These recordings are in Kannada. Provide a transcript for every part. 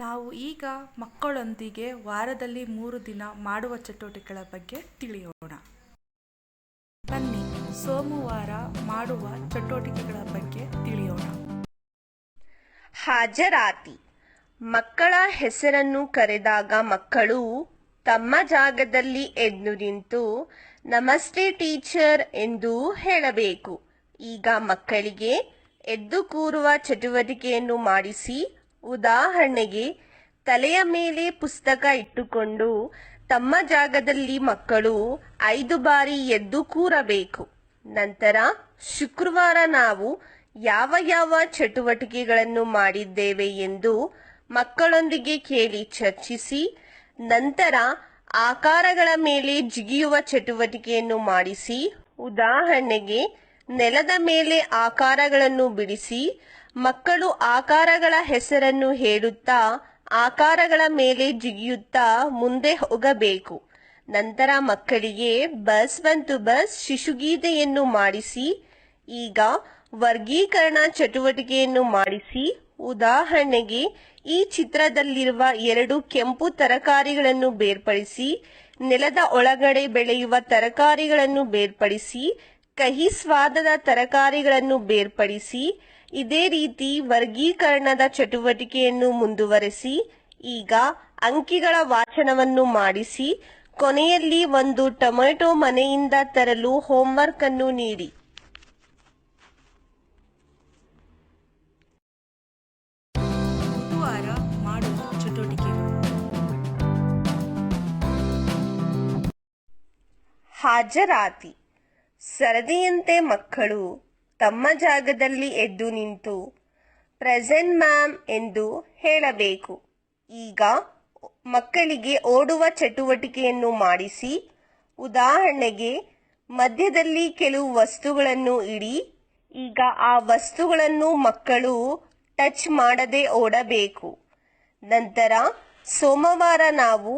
ನಾವು ಈಗ ಮಕ್ಕಳೊಂದಿಗೆ ವಾರದಲ್ಲಿ ಮೂರು ದಿನ ಮಾಡುವ ಚಟುವಟಿಕೆಗಳ ಬಗ್ಗೆ ತಿಳಿಯೋಣ. ಬನ್ನಿ, ಸೋಮವಾರ ಮಾಡುವ ಚಟುವಟಿಕೆಗಳ ಬಗ್ಗೆ ತಿಳಿಯೋಣ. ಹಾಜರಾತಿ. ಮಕ್ಕಳ ಹೆಸರನ್ನು ಕರೆದಾಗ ಮಕ್ಕಳು ತಮ್ಮ ಜಾಗದಲ್ಲಿ ಎದ್ದು ನಿಂತು, ನಮಸ್ತೆ ಟೀಚರ್ ಎಂದು ಹೇಳಬೇಕು. ಈಗ ಮಕ್ಕಳಿಗೆ ಎದ್ದು ಕೂರುವ ಚಟುವಟಿಕೆಯನ್ನು ಮಾಡಿಸಿ ಉದಾಹರಣೆಗೆ ತಲೆಯ ಮೇಲೆ ಪುಸ್ತಕ ಇಟ್ಟುಕೊಂಡು ತಮ್ಮ ಜಾಗದಲ್ಲಿ ಮಕ್ಕಳು ಐದು ಬಾರಿ ಎದ್ದು ಕೂರಬೇಕು. ನಂತರ ಶುಕ್ರವಾರ ನಾವು ಯಾವ ಯಾವ ಚಟುವಟಿಕೆಗಳನ್ನು ಮಾಡಿದ್ದೇವೆ ಎಂದು ಮಕ್ಕಳೊಂದಿಗೆ ಕೇಳಿ ಚರ್ಚಿಸಿ, ನಂತರ ಆಕಾರಗಳ ಮೇಲೆ ಜಿಗಿಯುವ ಚಟುವಟಿಕೆಯನ್ನು ಮಾಡಿಸಿ, ಉದಾಹರಣೆಗೆ ನೆಲದ ಮೇಲೆ ಆಕಾರಗಳನ್ನು ಬಿಡಿಸಿ ಮಕ್ಕಳು ಆಕಾರಗಳ ಹೆಸರನ್ನು ಹೇಳುತ್ತಾ ಆಕಾರಗಳ ಮೇಲೆ ಜಿಗಿಯುತ್ತಾ ಮುಂದೆ ಹೋಗಬೇಕು. ನಂತರ ಮಕ್ಕಳಿಗೆ ಬಸ್ ಬಂತು ಬಸ್ ಶಿಶುಗೀತೆಯನ್ನು ಮಾಡಿಸಿ, ಈಗ ವರ್ಗೀಕರಣ ಚಟುವಟಿಕೆಯನ್ನು ಮಾಡಿಸಿ. ಉದಾಹರಣೆಗೆ, ಈ ಚಿತ್ರದಲ್ಲಿರುವ ಎರಡು ಕೆಂಪು ತರಕಾರಿಗಳನ್ನು ಬೇರ್ಪಡಿಸಿ, ನೆಲದ ಒಳಗಡೆ ಬೆಳೆಯುವ ತರಕಾರಿಗಳನ್ನು ಬೇರ್ಪಡಿಸಿ ಕಹಿ ಸ್ವಾದದ ತರಕಾರಿಗಳನ್ನು ಬೇರ್ಪಡಿಸಿ ಇದೇ ರೀತಿ ವರ್ಗೀಕರಣದ ಚಟುವಟಿಕೆಯನ್ನು ಮುಂದುವರೆಸಿ ಈಗ ಅಂಕಿಗಳ ವಾಚನವನ್ನು ಮಾಡಿಸಿ ಕೊನೆಯಲ್ಲಿ ಒಂದು ಟೊಮೆಟೊ ಮನೆಯಿಂದ ತರಲು ಹೋಮ್ವರ್ಕ್ ಅನ್ನು ನೀಡಿ. ಹಾಜರಾತಿ. ಸರದಿಯಂತೆ ಮಕ್ಕಳು ತಮ್ಮ ಜಾಗದಲ್ಲಿ ಎದ್ದು ನಿಂತು, ಪ್ರೆಸೆಂಟ್ ಮ್ಯಾಮ್ ಎಂದು ಹೇಳಬೇಕು. ಈಗ ಮಕ್ಕಳಿಗೆ ಓಡುವ ಚಟುವಟಿಕೆಯನ್ನು ಮಾಡಿಸಿ, ಉದಾಹರಣೆಗೆ ಮಧ್ಯದಲ್ಲಿ ಕೆಲವು ವಸ್ತುಗಳನ್ನು ಇಡಿ, ಈಗ ಆ ವಸ್ತುಗಳನ್ನು ಮಕ್ಕಳು ಟಚ್ ಮಾಡದೆ ಓಡಬೇಕು. ನಂತರ ಸೋಮವಾರ ನಾವು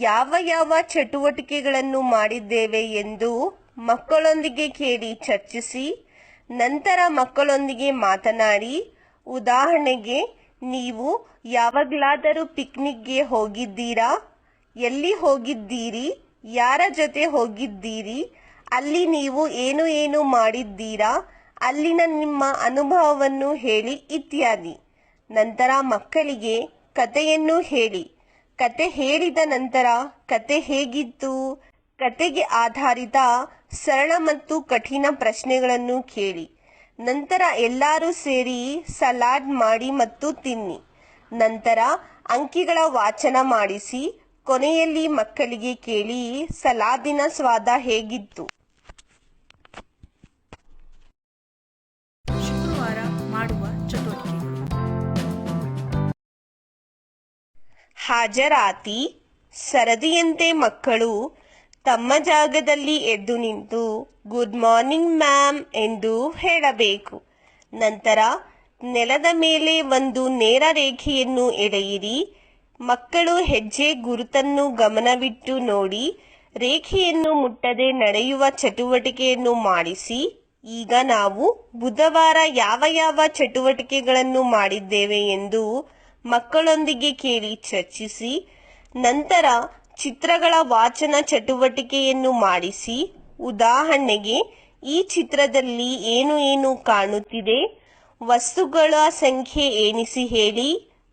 ಯಾವ ಯಾವ ಚಟುವಟಿಕೆಗಳನ್ನು ಮಾಡಿದ್ದೇವೆ ಎಂದು ಮಕ್ಕಳೊಂದಿಗೆ ಕೇಳಿ ಚರ್ಚಿಸಿ, ನಂತರ ಮಕ್ಕಳೊಂದಿಗೆ ಮಾತನಾಡಿ, ಉದಾಹರಣೆಗೆ, ನೀವು ಯಾವಾಗಲಾದರೂ ಪಿಕ್ನಿಕ್ಗೆ ಹೋಗಿದ್ದೀರಾ? ಎಲ್ಲಿ ಹೋಗಿದ್ದೀರಿ? ಯಾರ ಜೊತೆ ಹೋಗಿದ್ದೀರಿ? ಅಲ್ಲಿ ನೀವು ಏನು ಏನು ಮಾಡಿದ್ದೀರಾ? ಅಲ್ಲಿನ ನಿಮ್ಮ ಅನುಭವವನ್ನು ಹೇಳಿ ಇತ್ಯಾದಿ. ನಂತರ ಮಕ್ಕಳಿಗೆ ಕತೆಯನ್ನು ಹೇಳಿ. ಕತೆ ಹೇಳಿದ ನಂತರ ಕತೆ ಹೇಗಿತ್ತು? ಕತೆಗೆ ಆಧಾರಿತ ಸರಳ ಮತ್ತು ಕಠಿಣ ಪ್ರಶ್ನೆಗಳನ್ನು ಕೇಳಿ. ನಂತರ ಎಲ್ಲರೂ ಸೇರಿ ಸಲಾಡ್ ಮಾಡಿ ಮತ್ತು ತಿನ್ನಿ. ನಂತರ ಅಂಕಿಗಳ ವಾಚನ ಮಾಡಿಸಿ ಕೊನೆಯಲ್ಲಿ ಮಕ್ಕಳಿಗೆ ಕೇಳಿ ಸಲಾದಿನ ಸ್ವಾದ ಹೇಗಿತ್ತು. ಶುಕ್ರವಾರ ಮಾಡುವ ಚಟುವಟಿಕೆಗಳು. ಹಾಜರಾತಿ ಸರದಿಯಂತೆ ಮಕ್ಕಳು ತಮ್ಮ ಜಾಗದಲ್ಲಿ ಎದ್ದು ನಿಂತು, ಗುಡ್ ಮಾರ್ನಿಂಗ್ ಮ್ಯಾಮ್ ಎಂದು ಹೇಳಬೇಕು. ನಂತರ, ನೆಲದ ಮೇಲೆ ಒಂದು ನೇರ ರೇಖೆಯನ್ನು ಎಳೆಯಿರಿ. ಮಕ್ಕಳು ಹೆಜ್ಜೆ ಗುರುತನ್ನು ಗಮನವಿಟ್ಟು ನೋಡಿ, ರೇಖೆಯನ್ನು ಮುಟ್ಟದೆ ನಡೆಯುವ ಚಟುವಟಿಕೆಯನ್ನು ಮಾಡಿಸಿ. ಈಗ ನಾವು ಬುಧವಾರ ಯಾವ ಯಾವ ಚಟುವಟಿಕೆಗಳನ್ನು ಮಾಡಿದ್ದೇವೆ ಎಂದು ಮಕ್ಕಳೊಂದಿಗೆ ಕೇಳಿ ಚರ್ಚಿಸಿ. ನಂತರ ಚಿತ್ರಗಳ ವಾಚನ ಚಟುವಟಿಕೆಯನ್ನು ಮಾಡಿಸಿ, ಉದಾಹರಣೆಗೆ, ಈ ಚಿತ್ರದಲ್ಲಿ ಏನು ಏನು ಕಾಣುತ್ತಿದೆ, ವಸ್ತುಗಳ ಸಂಖ್ಯೆ ಏನಿಸಿ ಹೇಳಿ,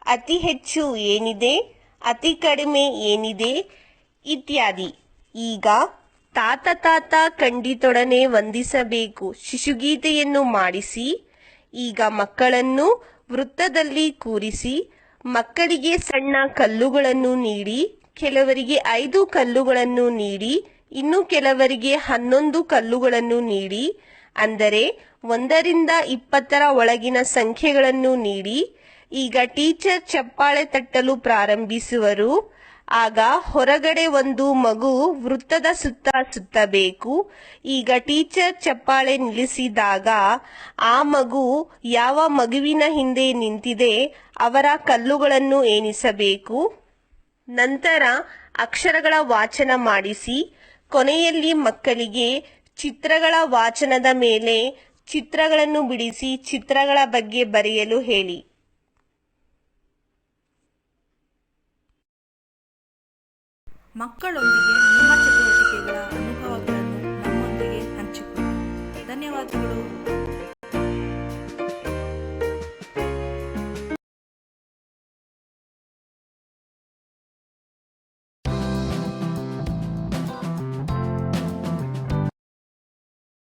ಅತಿ ಹೆಚ್ಚು ಏನಿದೆ, ಅತಿ ಕಡಿಮೆ ಏನಿದೆ ಇತ್ಯಾದಿ. ಈಗ ತಾತ ತಾತ ಕಂಡಿತೊಡನೆ ವಂದಿಸಬೇಕು ಶಿಶುಗೀತೆಯನ್ನು ಮಾಡಿಸಿ, ಈಗ ಮಕ್ಕಳನ್ನು ವೃತ್ತದಲ್ಲಿ ಕೂರಿಸಿ, ಮಕ್ಕಳಿಗೆ ಸಣ್ಣ ಕಲ್ಲುಗಳನ್ನು ನೀಡಿ ಕೆಲವರಿಗೆ ಐದು ಕಲ್ಲುಗಳನ್ನು ನೀಡಿ, ಇನ್ನು ಕೆಲವರಿಗೆ ಹನ್ನೊಂದು ಕಲ್ಲುಗಳನ್ನು ನೀಡಿ, ಅಂದರೆ ಒಂದರಿಂದ ಇಪ್ಪತ್ತರ ಒಳಗಿನ ಸಂಖ್ಯೆಗಳನ್ನು ನೀಡಿ. ಈಗ ಟೀಚರ್ ಚಪ್ಪಾಳೆ ತಟ್ಟಲು ಪ್ರಾರಂಭಿಸುವರು. ಆಗ ಹೊರಗಡೆ ಒಂದು ಮಗು ವೃತ್ತದ ಸುತ್ತ ಸುತ್ತಬೇಕು. ಈಗ ಟೀಚರ್ ಚಪ್ಪಾಳೆ ನಿಲ್ಲಿಸಿದಾಗ ಆ ಮಗು ಯಾವ ಮಗುವಿನ ಹಿಂದೆ ನಿಂತಿದೆ ಅವರ ಕಲ್ಲುಗಳನ್ನು ಎಣಿಸಬೇಕು ನಂತರ ಅಕ್ಷರಗಳ ವಾಚನ ಮಾಡಿಸಿ, ಕೊನೆಯಲ್ಲಿ ಮಕ್ಕಳಿಗೆ ಚಿತ್ರಗಳ ವಾಚನದ ಮೇಲೆ ಚಿತ್ರಗಳನ್ನು ಬಿಡಿಸಿ ಚಿತ್ರಗಳ ಬಗ್ಗೆ ಬರೆಯಲು ಹೇಳಿ. ಮಕ್ಕಳೊಂದಿಗೆ ನಿಮ್ಮ ಚಟುವಟಿಕೆಗಳ ಅನುಭವಗಳನ್ನು ನಮ್ಮೊಂದಿಗೆ ಹಂಚಿಕೊಳ್ಳಿ. ಧನ್ಯವಾದಗಳು.